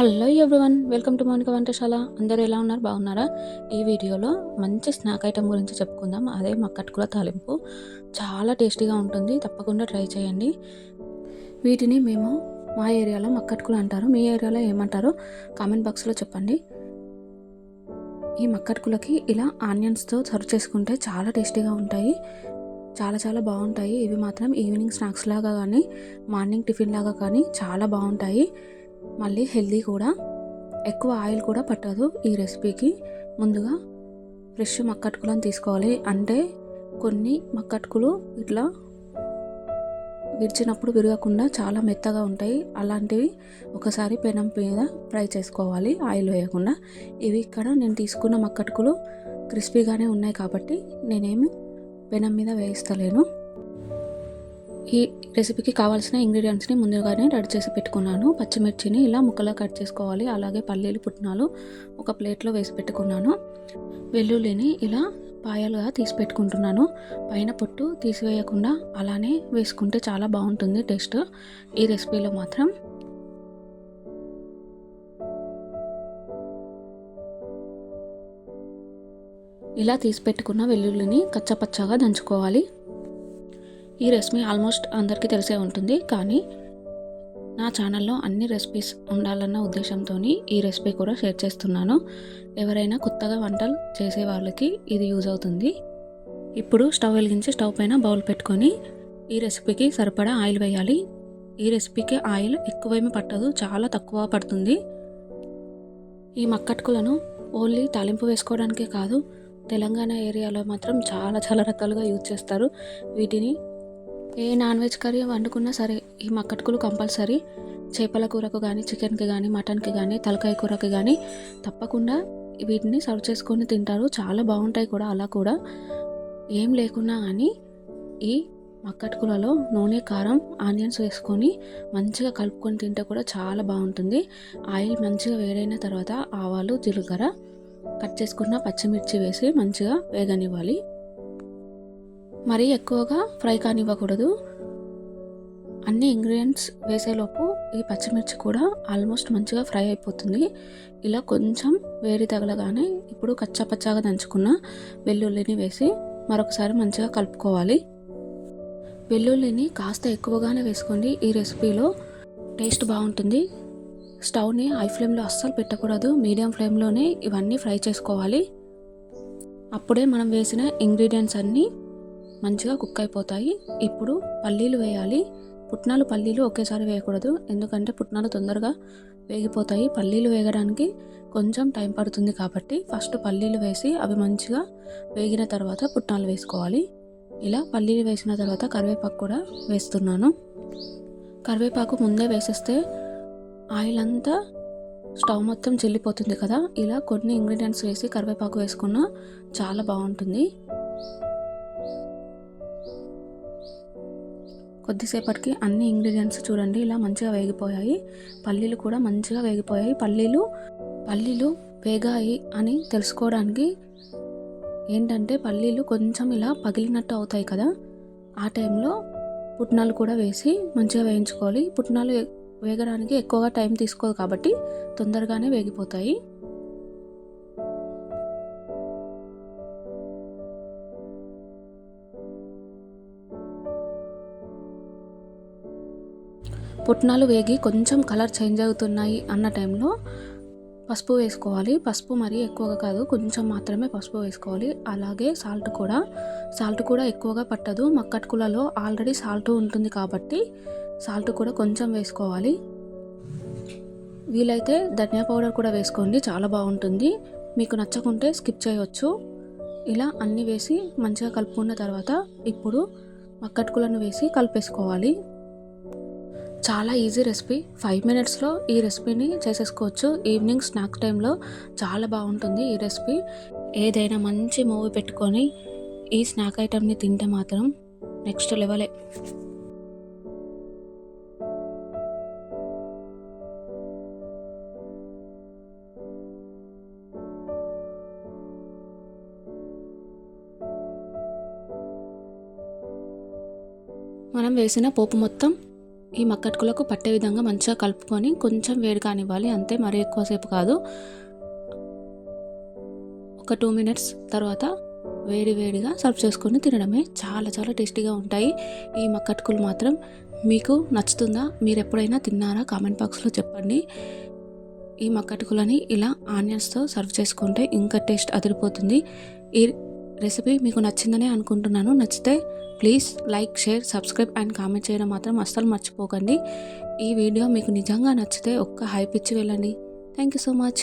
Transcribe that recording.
Hello everyone welcome to Mounika వంటశాల అందరూ ఎలా ఉన్నారు? బాగున్నారా? ఈ వీడియోలో మంచి స్నాక్ ఐటెం గురించి చెప్పుకుందాం. అదే మక్కట్టుకుల తాలింపు. చాలా టేస్టీగా ఉంటుంది. తప్పకుండా ట్రై చేయండి. వీటిని మేము మా ఏరియాలో మక్కట్కులు అంటారు. మీ ఏరియాలో ఏమంటారో కామెంట్ బాక్స్లో చెప్పండి. ఈ మక్కట్కులకి ఇలా ఆనియన్స్తో సర్వ్ చేసుకుంటే చాలా టేస్టీగా ఉంటాయి. చాలా చాలా బాగుంటాయి. ఇవి మాత్రం ఈవినింగ్ స్నాక్స్ లాగా కానీ మార్నింగ్ టిఫిన్ లాగా కానీ చాలా బాగుంటాయి. మళ్ళీ హెల్దీ కూడా. ఎక్కువ ఆయిల్ కూడా పట్టదు ఈ రెసిపీకి. ముందుగా ఫ్రెష్ మక్కటుకులను తీసుకోవాలి. అంటే కొన్ని మక్కటుకులు ఇట్లా విరిచినప్పుడు విరగకుండా చాలా మెత్తగా ఉంటాయి. అలాంటివి ఒకసారి పెనం మీద ఫ్రై చేసుకోవాలి. ఆయిల్ వేయకుండా. ఇవి ఇక్కడ నేను తీసుకున్న మక్కటుకులు క్రిస్పీగానే ఉన్నాయి కాబట్టి నేనేమి పెనం మీద వేయిస్తలేను. ఈ రెసిపీకి కావాల్సిన ఇంగ్రీడియంట్స్ని ముందుగానే రెడీ చేసి పెట్టుకున్నాను. పచ్చిమిర్చిని ఇలా ముక్కలా కట్ చేసుకోవాలి. అలాగే పల్లీలు పుట్నాలు ఒక ప్లేట్లో వేసి పెట్టుకున్నాను. వెల్లుల్లిని ఇలా పాయలుగా తీసి పెట్టుకుంటున్నాను. పైన పొట్టు తీసివేయకుండా అలానే వేసుకుంటే చాలా బాగుంటుంది టేస్ట్. ఈ రెసిపీలో మాత్రం ఇలా తీసి పెట్టుకున్న వెల్లుల్లిని కచ్చపచ్చగా దంచుకోవాలి. ఈ రెసిపీ ఆల్మోస్ట్ అందరికీ తెలిసే ఉంటుంది కానీ నా ఛానల్లో అన్ని రెసిపీస్ ఉండాలన్న ఉద్దేశంతో ఈ రెసిపీ కూడా షేర్ చేస్తున్నాను. ఎవరైనా కొత్తగా వంటలు చేసే వాళ్ళకి ఇది యూజ్ అవుతుంది. ఇప్పుడు స్టవ్ వెలిగించి స్టవ్ పైన బౌల్ పెట్టుకొని ఈ రెసిపీకి సరిపడా ఆయిల్ వేయాలి. ఈ రెసిపీకి ఆయిల్ ఎక్కువేమీ పట్టదు చాలా తక్కువ పడుతుంది. ఈ మక్కట్కులను ఓన్లీ తాలింపు వేసుకోవడానికే కాదు తెలంగాణ ఏరియాలో మాత్రం చాలా చాలా రకాలుగా యూజ్ చేస్తారు. వీటిని ఏ నాన్ వెజ్ కర్రీ వండుకున్నా సరే ఈ మక్కట్కులు కంపల్సరీ. చేపల కూరకు కానీ చికెన్కి కానీ మటన్కి కానీ తలకాయ కూరకి కానీ తప్పకుండా వీటిని సర్వ్ చేసుకొని తింటారు. చాలా బాగుంటాయి కూడా అలా కూడా. ఏం లేకున్నా కానీ ఈ మక్కట్కులలో నూనె కారం ఆనియన్స్ వేసుకొని మంచిగా కలుపుకొని తింటే కూడా చాలా బాగుంటుంది. ఆయిల్ మంచిగా వేడైన తర్వాత ఆవాలు జీలకర్ర కట్ చేసుకున్న పచ్చిమిర్చి వేసి మంచిగా వేగనివ్వాలి. మరీ ఎక్కువగా ఫ్రై కానివ్వకూడదు. అన్ని ఇంగ్రీడియంట్స్ వేసేలోపు ఈ పచ్చిమిర్చి కూడా ఆల్మోస్ట్ మంచిగా ఫ్రై అయిపోతుంది. ఇలా కొంచెం వేడి తగలగానే ఇప్పుడు కచ్చాపచ్చాగా దంచుకున్న వెల్లుల్లిని వేసి మరొకసారి మంచిగా కలుపుకోవాలి. వెల్లుల్లిని కాస్త ఎక్కువగానే వేసుకోండి. ఈ రెసిపీలో టేస్ట్ బాగుంటుంది. స్టవ్ని హై ఫ్లేమ్లో అస్సలు పెట్టకూడదు. మీడియం ఫ్లేమ్లోనే ఇవన్నీ ఫ్రై చేసుకోవాలి. అప్పుడే మనం వేసిన ఇంగ్రీడియంట్స్ అన్నీ మంచిగా కుక్ అయిపోతాయి. ఇప్పుడు పల్లీలు వేయాలి. పుట్నాలు పల్లీలు ఒకేసారి వేయకూడదు. ఎందుకంటే పుట్నాలు తొందరగా వేగిపోతాయి. పల్లీలు వేగడానికి కొంచెం టైం పడుతుంది కాబట్టి ఫస్ట్ పల్లీలు వేసి అవి మంచిగా వేగిన తర్వాత పుట్నాలు వేసుకోవాలి. ఇలా పల్లీలు వేసిన తర్వాత కరివేపాకు కూడా వేస్తున్నాను. కరివేపాకు ముందే వేసేస్తే ఆయిల్ అంతా స్టవ్ మొత్తం చెల్లిపోతుంది కదా. ఇలా కొన్ని ఇంగ్రీడియంట్స్ వేసి కరివేపాకు వేసుకున్న చాలా బాగుంటుంది. కొద్దిసేపటికి అన్ని ఇంగ్రీడియంట్స్ చూడండి ఇలా మంచిగా వేగిపోయాయి. పల్లీలు కూడా మంచిగా వేగిపోయాయి. పల్లీలు పల్లీలు వేగాయి అని తెలుసుకోవడానికి ఏంటంటే పల్లీలు కొంచెం ఇలా పగిలినట్టు అవుతాయి కదా. ఆ టైంలో పుట్నాలు కూడా వేసి మంచిగా వేయించుకోవాలి. పుట్నాలు వేగడానికి ఎక్కువగా టైం తీసుకోదు కాబట్టి తొందరగానే వేగిపోతాయి. పుట్నాలు వేగి కొంచెం కలర్ చేంజ్ అవుతున్నాయి అన్న టైంలో పసుపు వేసుకోవాలి. పసుపు మరీ ఎక్కువగా కాదు కొంచెం మాత్రమే పసుపు వేసుకోవాలి. అలాగే సాల్ట్ కూడా. సాల్ట్ కూడా ఎక్కువగా పట్టదు. మక్కట్కులలో ఆల్రెడీ సాల్ట్ ఉంటుంది కాబట్టి సాల్ట్ కూడా కొంచెం వేసుకోవాలి. వీలైతే ధనియా పౌడర్ కూడా వేసుకోండి చాలా బాగుంటుంది. మీకు నచ్చకుంటే స్కిప్ చేయవచ్చు ఇలా అన్నీ వేసి మంచిగా కలుపుకున్న తర్వాత ఇప్పుడు మక్కట్కులను వేసి కలిపేసుకోవాలి. చాలా ఈజీ రెసిపీ. ఫైవ్ మినిట్స్లో ఈ రెసిపీని చేసేసుకోవచ్చు. ఈవినింగ్ స్నాక్ టైంలో చాలా బాగుంటుంది ఈ రెసిపీ. ఏదైనా మంచి మూవీ పెట్టుకొని ఈ స్నాక్ ఐటెంని తింటే మాత్రం నెక్స్ట్ లెవెలే. మనం వేసిన పోపు మొత్తం ఈ మక్కట్కులకు పట్టే విధంగా మంచిగా కలుపుకొని కొంచెం వేడి కానివ్వాలి. అంతే మరీ ఎక్కువసేపు కాదు. ఒక టూ మినిట్స్ తర్వాత వేడి వేడిగా సర్వ్ చేసుకొని తినడమే చాలా చాలా టేస్టీగా ఉంటాయి. ఈ మక్కట్కులు మాత్రం మీకు నచ్చుతుందా? మీరు ఎప్పుడైనా తిన్నారా? కామెంట్ బాక్స్లో చెప్పండి. ఈ మక్కట్కులని ఇలా ఆనియన్స్తో సర్వ్ చేసుకుంటే ఇంకా టేస్ట్ అదిరిపోతుంది. ఈ రెసిపీ మీకు నచ్చిందనే అనుకుంటున్నాను. నచ్చితే please like share subscribe and comment చేయడం మాత్రం అస్సలు మర్చిపోకండి. ఈ వీడియో మీకు నిజంగా నచ్చితే ఒక్క హైప్ ఇచ్చి వెళ్ళండి. Thank you so much.